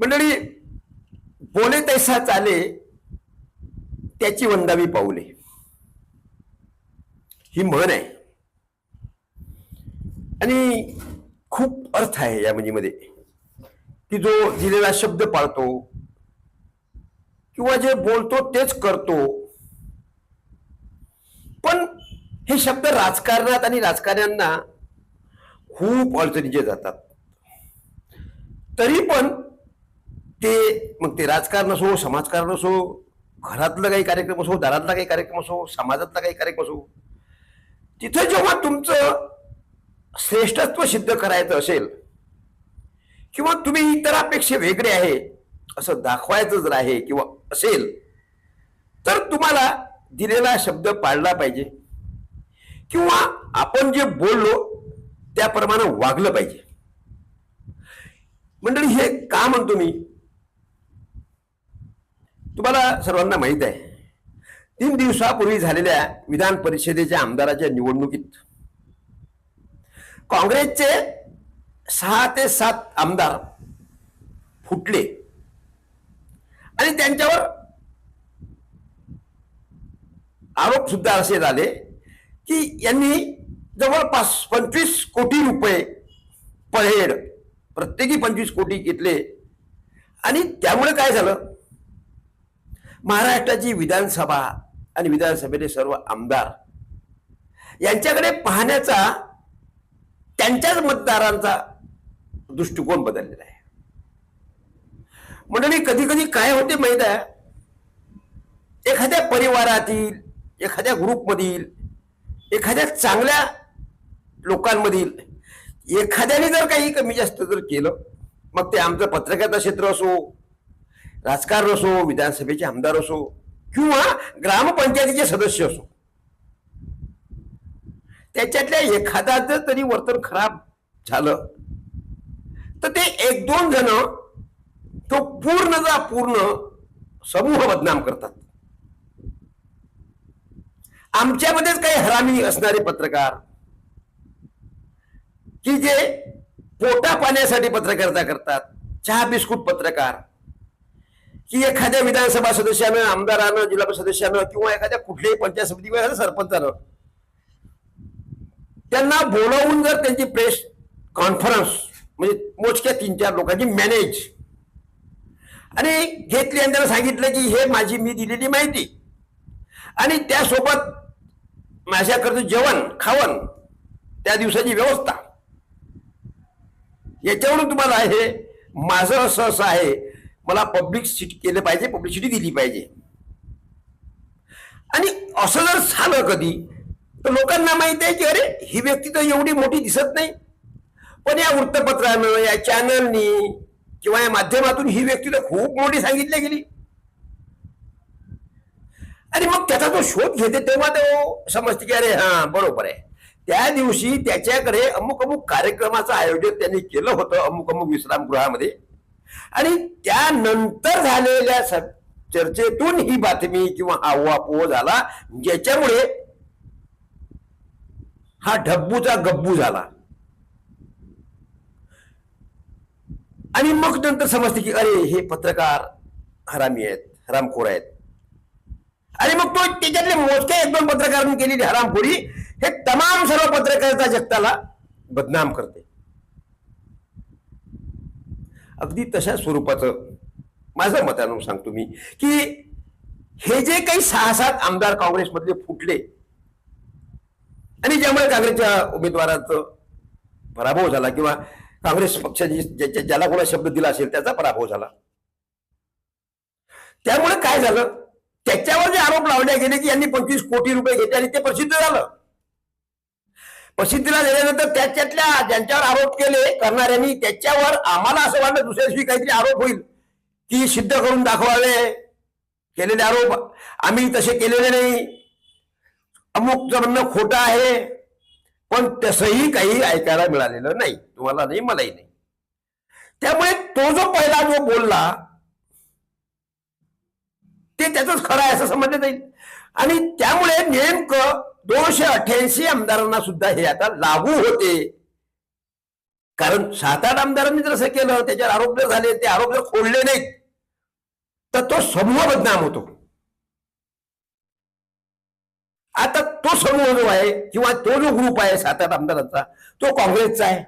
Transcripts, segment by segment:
मंडळी बोले तैसा चाले त्याची वंदावी पाऊले. ही म्हण आहे. आणि खूप अर्थ आहे या म्हणीमध्ये. की जो दिलेला शब्द पाळतो किंवा जे बोलतो तेच करतो पण हे शब्द राजकारणात आणि राजकारण्यांना खूप अडचणीचे जातात. तरी पण ते मग ते राजकारण असो समाजकारण असो घरातलं काही कार्यक्रम असो दारातला काही कार्यक्रम असो समाजातला काही कार्यक्रम असो तिथे जेव्हा तुमचं श्रेष्ठत्व सिद्ध करायचं असेल किंवा तुम्ही इतरांपेक्षा वेगळे आहे असं दाखवायचं जर आहे किंवा असेल तर तुम्हाला दिलेला शब्द पाळला पाहिजे. किंवा आपण जे बोललो त्याप्रमाणे वागलं पाहिजे. मंडळी हे का म्हणतो मी? तुम्हाला सर्वांना माहीत आहे तीन दिवसापूर्वी झालेल्या विधान परिषदेच्या आमदाराच्या निवडणुकीत काँग्रेसचे सहा ते सात आमदार फुटले आणि त्यांच्यावर आरोप सुद्धा असे झाले की यांनी जवळपास पंचवीस कोटी रुपये परहेड प्रत्येकी पंचवीस कोटी घेतले आणि त्यामुळे काय झालं? महाराष्ट्राची विधानसभा आणि विधानसभेचे सर्व आमदार यांच्याकडे पाहण्याचा त्यांच्याच मतदारांचा दृष्टिकोन बदललेला आहे. मंडळी कधी कधी काय होते माहीत आहे? एखाद्या परिवारातील एखाद्या ग्रुपमधील एखाद्या चांगल्या लोकांमधील एखाद्याने जर काही कमी जास्त जर केलं मग ते आमचं पत्रकारिता क्षेत्र असो राजकारण असो विधानसभेचे आमदार असो किंवा ग्रामपंचायतीचे सदस्य असो. त्याच्यातल्या एखाद्याचं तरी वर्तन खराब झालं तर ते एक दोन जण तो पूर्णचा पूर्ण समूह बदनाम करतात. आमच्यामध्येच काही हरामी असणारे पत्रकार की जे पोटा पाण्यासाठी पत्रकारिता करतात चहा बिस्कुट पत्रकार की एखाद्या विधानसभा सदस्यानं आमदारानं जिल्हा परिषद सदस्यानं किंवा एखाद्या कुठल्याही पंचायत समिती किंवा एखाद्या सरपंचानं त्यांना बोलावून जर त्यांची प्रेस कॉन्फरन्स म्हणजे मोजक्या तीन चार लोकांची मॅनेज आणि घेतली आणि त्यांना सांगितलं की हे माझी मी दिलेली माहिती. आणि त्यासोबत माझ्याकडचं जेवण खावण त्या दिवसाची व्यवस्था. याच्यावरून तुम्हाला हे माझं असं असं आहे मला पब्लिकसिटी केलं पाहिजे पब्लिसिटी दिली पाहिजे. आणि असं जर झालं कधी तर लोकांना माहीत आहे की अरे ही व्यक्ती तर एवढी मोठी दिसत नाही. पण या वृत्तपत्रानं या चॅनलनी किंवा या माध्यमातून ही व्यक्ती तर खूप मोठी सांगितली गेली. आणि मग त्याचा तो शोध घेते तेव्हा तो समजते की अरे हा बरोबर आहे. त्या दिवशी त्याच्याकडे अमुक अमुक कार्यक्रमाचं आयोजन त्यांनी केलं होतं अमुक अमुक विश्रामगृहामध्ये. आणि त्यानंतर झालेल्या स- चर्चेतून ही बातमी किंवा हा उहापोह झाला ज्याच्यामुळे हा ढब्बूचा गब्बू झाला. आणि मग नंतर समजते की अरे हे पत्रकार हरामी आहेत हरामखोर आहेत. आणि मग तो त्याच्यातले मोजके एक दोन पत्रकारांनी केलेली हरामखोरी हे तमाम सर्व पत्रकारिता जगताला बदनाम करते. अगदी तशा स्वरूपाचं माझं मतानं सांगतो मी की हे जे काही सहा सात आमदार काँग्रेसमधले फुटले आणि ज्यामुळे काँग्रेसच्या उमेदवाराचं पराभव झाला किंवा काँग्रेस पक्षाने ज्याच्या ज्याला कोणा शब्द दिला असेल त्याचा पराभव झाला. त्यामुळे काय झालं? त्याच्यावर जे आरोप लावले गेले की यांनी पंचवीस कोटी रुपये घेतले आणि ते प्रसिद्ध झालं. प्रसिद्धीला दिल्यानंतर त्याच्यातल्या ज्यांच्यावर आरोप केले करणाऱ्यांनी त्याच्यावर आम्हाला असं वाटलं दुसऱ्या दिवशी काहीतरी आरोप होईल. की सिद्ध करून दाखवावे. केलेले आरोप आम्ही तसे केलेले नाही. अमुक म्हणणं खोटं आहे पण तसंही काही ऐकायला मिळालेलं नाही. तुम्हाला नाही मलाही नाही. त्यामुळे तो जो पहिला जो बोलला ते त्याच खरं आहे असं समजलं जाईल. आणि त्यामुळे नेमकं दोनशे अठ्याऐंशी आमदारांना सुद्धा हे आता लागू होते. कारण सात आठ आमदारांनी जर असं केलं त्याच्यावर आरोप जर झाले ते आरोप जर खोडले नाहीत तर तो समूह बदनाम होतो. आता तो समूह जो आहे किंवा तो जो ग्रुप आहे सात आठ आमदारांचा तो काँग्रेसचा आहे.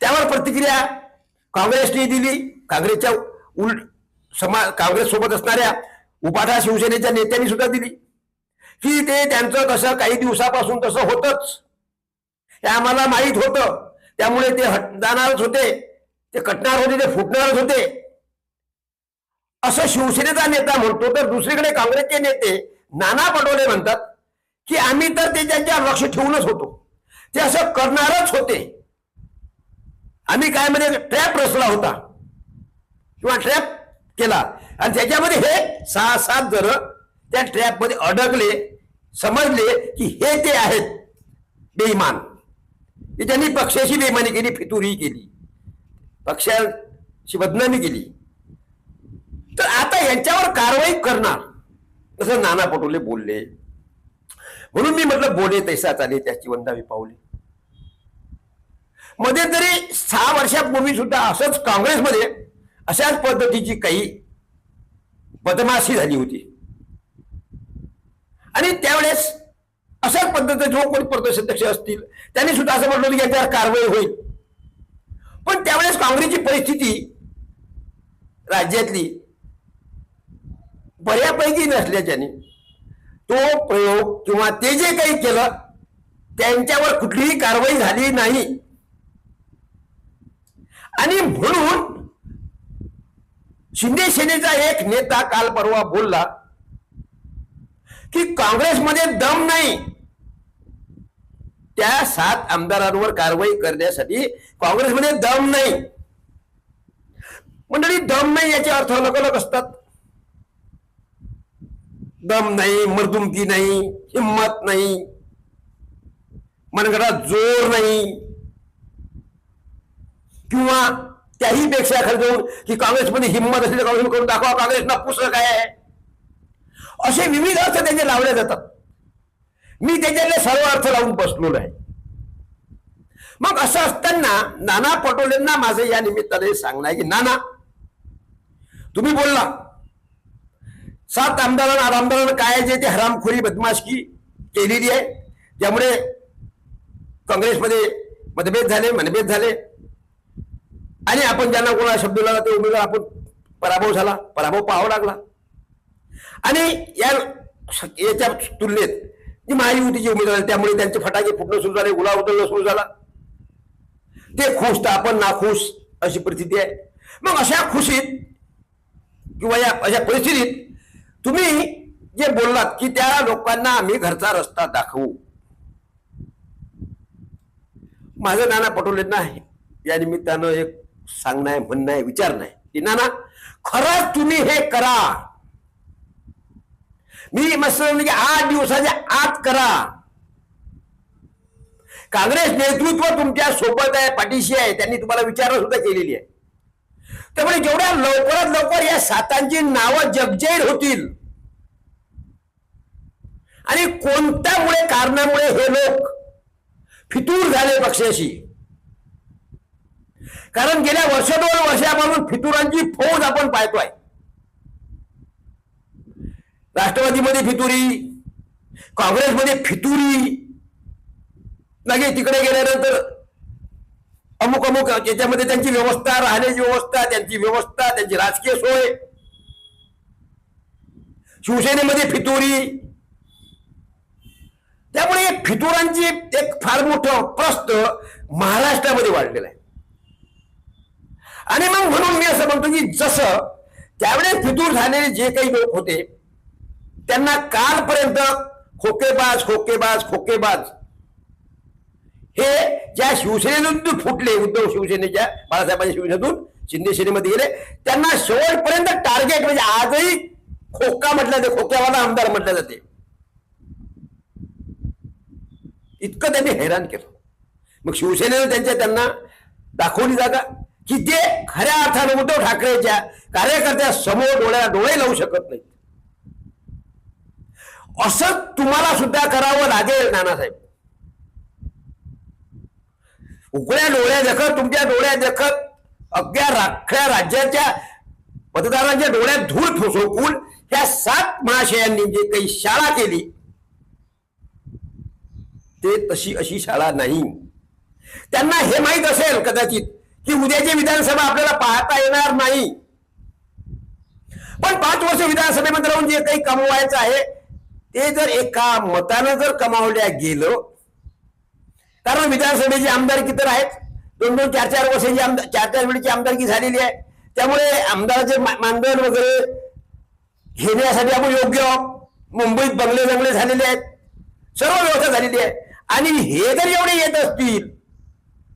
त्यावर प्रतिक्रिया काँग्रेसने दिली. काँग्रेसच्या उलट समा काँग्रेस सोबत असणाऱ्या उपाठा शिवसेनेच्या नेत्यांनी सुद्धा दिली. की ते त्यांचं कसं काही दिवसापासून तसं होतच. हे आम्हाला माहीत होतं. त्यामुळे ते हट जाणारच होते. ते कटणार होते ते फुटणारच होते. असं शिवसेनेचा नेता म्हणतो तर दुसरीकडे काँग्रेसचे नेते नाना पटोले म्हणतात की आम्ही तर ते त्यांच्यावर लक्ष ठेवूनच होतो. ते असं करणारच होते. आम्ही काय म्हणजे ट्रॅप रचला होता. किंवा ट्रॅप केला. आणि त्याच्यामध्ये हे सहा सात जण त्या ट्रॅपमध्ये अडकले समजले की हे ते आहेत बेईमान. की त्यांनी पक्षाशी बेईमानी केली फितुरी केली. पक्षाची बदनामी केली. तर आता यांच्यावर कारवाई करणार. असं नाना पटोले बोलले. म्हणून मी म्हटलं बोले तैसा चाले त्याची वंदावी पावले. मध्ये तरी सहा वर्षापूर्वी सुद्धा असंच काँग्रेसमध्ये अशाच पद्धतीची काही बदमाशी झाली होती. आणि त्यावेळेस अशाच पद्धतीने जो कोणी प्रदेश अध्यक्ष असतील त्यांनी सुद्धा असं म्हटलं होतं की याच्यावर कारवाई होईल. पण त्यावेळेस काँग्रेसची परिस्थिती राज्यातली बऱ्यापैकी नसल्याच्याने तो प्रयोग किंवा ते जे काही केलं त्यांच्यावर कुठलीही कारवाई झाली नाही. आणि म्हणून शिंदे सेनेचा एक नेता काल परवा बोलला की काँग्रेसमध्ये दम नाही. त्या सात आमदारांवर कारवाई करण्यासाठी काँग्रेसमध्ये दम नाही. मंडळी दम नाही याचे अर्थ अलग अलग असतात. दम नाही मर्दुमकी नाही हिंमत नाही मनगटात जोर नाही. किंवा त्याही पेक्षा खरं जाऊन की काँग्रेसमध्ये हिंमत असेल काँग्रेस करून दाखवा काँग्रेसला पुस्तक आहे? असे विविध अर्थ त्यांचे लावले जातात. मी त्याच्यातले सर्व अर्थ लावून बसलेलो आहे. मग असं असताना नाना पटोलेंना माझं या निमित्ताने सांगणं आहे की नाना तुम्ही बोलला. सात आमदारांना आठ आमदारांना काय जे ते हरामखोरी बदमाशकी केलेली आहे. त्यामुळे काँग्रेसमध्ये मतभेद झाले मनभेद झाले. आणि आपण ज्यांना कोणाला शब्द लावला ते उमेदवार आपण पराभव झाला पराभव पाहावा लागला. आणि या याच्या तुलनेत जी महायुतीचे उमेदवार त्यामुळे त्यांचे फटाके फुटणं सुरू झाले गुलाब उतरणं सुरू झाला. ते खुश तर आपण नाखुश अशी परिस्थिती आहे. मग अशा खुशीत किंवा या अशा परिस्थितीत तुम्ही जे बोललात की त्या लोकांना आम्ही घरचा रस्ता दाखवू. माझं नाना पटोलेंना आहे या निमित्तानं एक सांगणं आहे म्हणणं आहे विचारणं आहे की नाना खरंच तुम्ही हे करा. मी मस्त म्हणजे आठ दिवसाच्या आत करा. काँग्रेस नेतृत्व तुमच्यासोबत आहे पाठीशी आहे त्यांनी तुम्हाला विचारणा सुद्धा केलेली आहे. त्यामुळे म्हणजे जेवढ्या लवकरात लवकर या सातांची नावं जगजाहीर होतील आणि कोणत्यामुळे कारणामुळे हे लोक फितूर झाले पक्षाशी? कारण गेल्या वर्ष दोन वर्षापासून फितुरांची फौज आपण पाहतोय. राष्ट्रवादीमध्ये फितुरी काँग्रेसमध्ये फितुरी. लगे तिकडे गेल्यानंतर अमुक अमुक याच्यामध्ये त्यांची व्यवस्था राहण्याची व्यवस्था त्यांची व्यवस्था त्यांची राजकीय सोय. शिवसेनेमध्ये फितुरी. त्यामुळे फितुरांची एक फार मोठं प्रस्त महाराष्ट्रामध्ये वाढलेलं आहे. आणि मग म्हणून मी असं म्हणतो की जसं त्यावेळेस फितूर झालेले जे काही लोक होते त्यांना कालपर्यंत खोकेबाज खोकेबाज खोकेबाज. हे ज्या शिवसेनेतून फुटले उद्धव शिवसेनेच्या बाळासाहेबांच्या शिवसेनेतून शिंदे सेनेमध्ये गेले त्यांना शेवटपर्यंत टार्गेट म्हणजे आजही खोका म्हटलं जाते खोक्यावाला आमदार म्हटलं जाते. इतकं त्यांनी हैराण केलं. मग शिवसेनेनं त्यांच्या त्यांना दाखवली जागा की ते खऱ्या अर्थानं उद्धव ठाकरेच्या कार्यकर्त्या समोर डोळ्या डोळे लावू शकत नाहीत. असं तुम्हाला सुद्धा करावं लागेल नानासाहेब. उकड्या डोळ्या देखत तुमच्या डोळ्या देखत अगद्या राख्या राज्याच्या मतदारांच्या डोळ्यात धूळ फुसवून त्या सात महाशयांनी जे काही शाळा केली ते तशी अशी शाळा नाही. त्यांना हे माहीत असेल कदाचित की उद्याची विधानसभा आपल्याला पाहता येणार नाही. पण पाच वर्ष विधानसभेमध्ये राहून जे काही कमवायचं आहे ते जर एका मतानं जर कमावल्या गेलं कारण विधानसभेची आमदारकी तर आहेत? दोन दोन चार चार वर्षांची आमदार चार चार वेळेची आमदारकी झालेली आहे. त्यामुळे आमदाराचे मानधन वगैरे घेण्यासाठी आपण योग्य आहोत. मुंबईत बंगले जंगले झालेले आहेत. सर्व व्यवस्था झालेली आहे. आणि हे जर एवढे येत असतील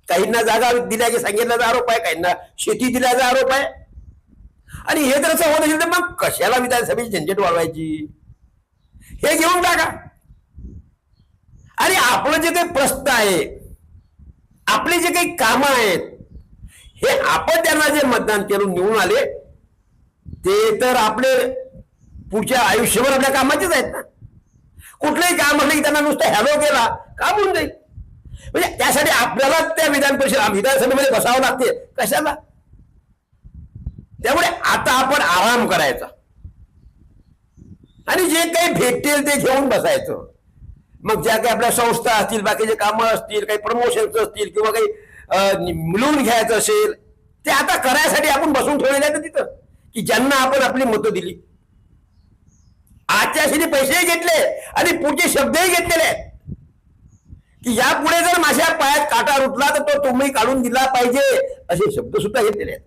काहींना जागा दिल्याचे सांगितल्याचा आरोप आहे काहींना शेती दिल्याचा आरोप आहे. आणि हे जर असं होत असेल तर मग कशाला विधानसभेची झंझट वाढवायची? हे घेऊन टाका. आणि आपलं जे काही प्रश्न आहे आपले जे काही कामं आहेत हे आपण त्यांना जे मतदान करून निवडून आले ते तर आपले पुढच्या आयुष्यभर आपल्या कामाचेच आहेत ना. कुठलंही काम म्हटलं की त्यांना नुसतं हॅलो केला काम होऊन जाईल. म्हणजे त्यासाठी आपल्याला त्या विधान परिषद विधानसभेमध्ये बसावं लागते. कशाला? त्यामुळे आता आपण आराम करायचा. आणि जे काही भेटेल ते घेऊन बसायचं. मग ज्या काही आपल्या संस्था असतील बाकीचे कामं असतील काही प्रमोशन्स असतील किंवा काही मिळवून घ्यायचं असेल ते आता करायसाठी आपण बसून ठेवलेलं आहे तिथं. की ज्यांना आपण आपली मतं दिली. आजच्या शेती पैसेही घेतले आणि पुढचे शब्दही घेतलेले आहेत. की यापुढे जर माझ्या पायात काटा रुतला तर तो तुम्ही काढून दिला पाहिजे असे शब्द सुद्धा घेतलेले आहेत.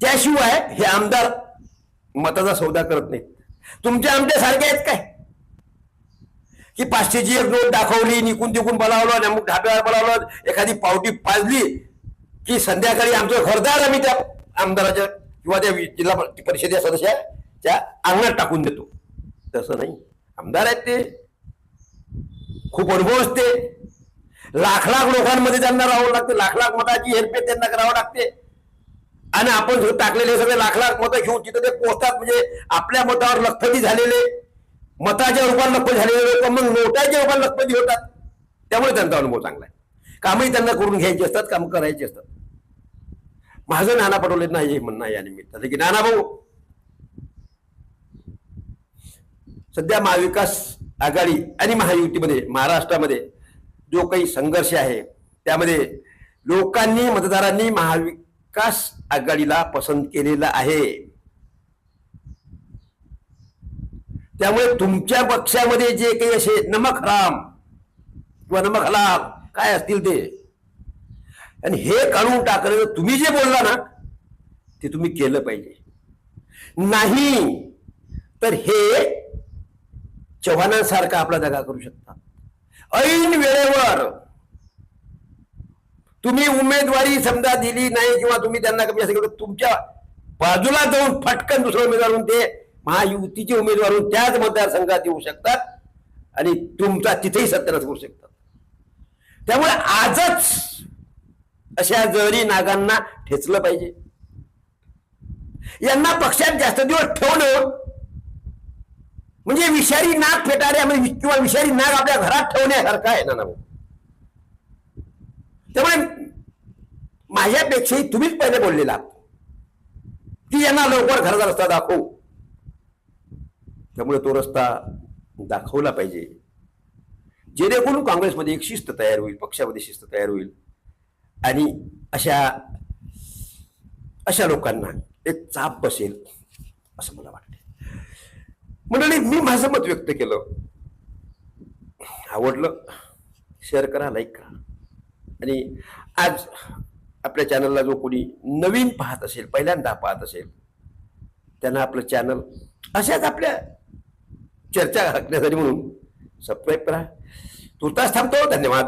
त्याशिवाय हे आमदार मताचा सौदा करत नाहीत. तुमच्या आमच्या सारखे आहेत काय? की पाचशेची एक नोट दाखवली निकून तिकून बोलावलं आणि अमुक ढाब्यावर बोलावलं एखादी पावटी पाजली की संध्याकाळी आमचं घरदार आम्ही त्या आमदाराच्या किंवा त्या जिल्हा परिषदेच्या सदस्याच्या अंगणात टाकून देतो. तसं नाही. आमदार आहेत ते. खूप अनुभव असते. लाख लाख लोकांमध्ये त्यांना राहावं लागते. लाख लाख मताची हेरफेर त्यांना करावं लागते. आणि आपण जो टाकलेले सगळे लाख लाख मतं घेऊन तिथं ते पोहोचतात म्हणजे आपल्या मतावर लखपती झालेले मताच्या रूपात लखपती झालेले लोक मग नोटाच्या रूपात लखपती होतात. त्यामुळे त्यांचा अनुभव चांगला आहे. कामही त्यांना करून घ्यायची असतात काम करायचे असतात. माझं नाना पटोलेंना हे म्हणणं या निमित्तानं की नाना भाऊ. सध्या महाविकास आघाडी आणि महायुतीमध्ये महाराष्ट्रामध्ये जो काही संघर्ष आहे त्यामध्ये लोकांनी मतदारांनी महाविकास आघाडीला पसंत केलेला आहे. त्यामुळे तुमच्या पक्षामध्ये जे काही असे नमक राम किंवा नमक काय असतील ते? आणि हे काढून टाकलं तुम्ही जे बोलला ना ते तुम्ही केलं पाहिजे. नाही तर हे चव्हाणांसारखा आपला दगा करू शकता ऐन वेळेवर तुम्ही उमेदवारी समजा दिली नाही किंवा तुम्ही त्यांना कमी असं केलं तुमच्या बाजूला जाऊन फटकन दुसरा उमेदवार होऊन ते महायुतीचे उमेदवार होऊन त्याच मतदारसंघात येऊ शकतात आणि तुमचा तिथेही सत्यानाश करू शकतात. त्यामुळे आजच अशा जरी नागांना ठेचलं पाहिजे. यांना पक्षात जास्त दिवस ठेवणं म्हणजे विषारी नाग फेटाऱ्या म्हणजे किंवा विषारी नाग आपल्या घरात ठेवण्यासारखा आहे ना ना त्यामुळे माझ्यापेक्षाही तुम्हीच पहिले बोललेला. ती की यांना लवकर घराचा रस्ता दाखवू. त्यामुळे तो रस्ता दाखवला पाहिजे. जेणेकरून काँग्रेसमध्ये एक शिस्त तयार होईल पक्षामध्ये शिस्त तयार होईल. आणि अशा अशा लोकांना एक चाप बसेल असं मला वाटते. मंडळी मी माझं मत व्यक्त केलं. आवडलं? शेअर करा लाईक करा. आणि आज आपल्या चॅनलला जो कोणी नवीन पाहत असेल पहिल्यांदा पाहत असेल त्यांना आपलं चॅनल अशाच आपल्या चर्चा ऐकण्यासाठी म्हणून सबस्क्राईब करा. तुर्तास थांबतो. धन्यवाद.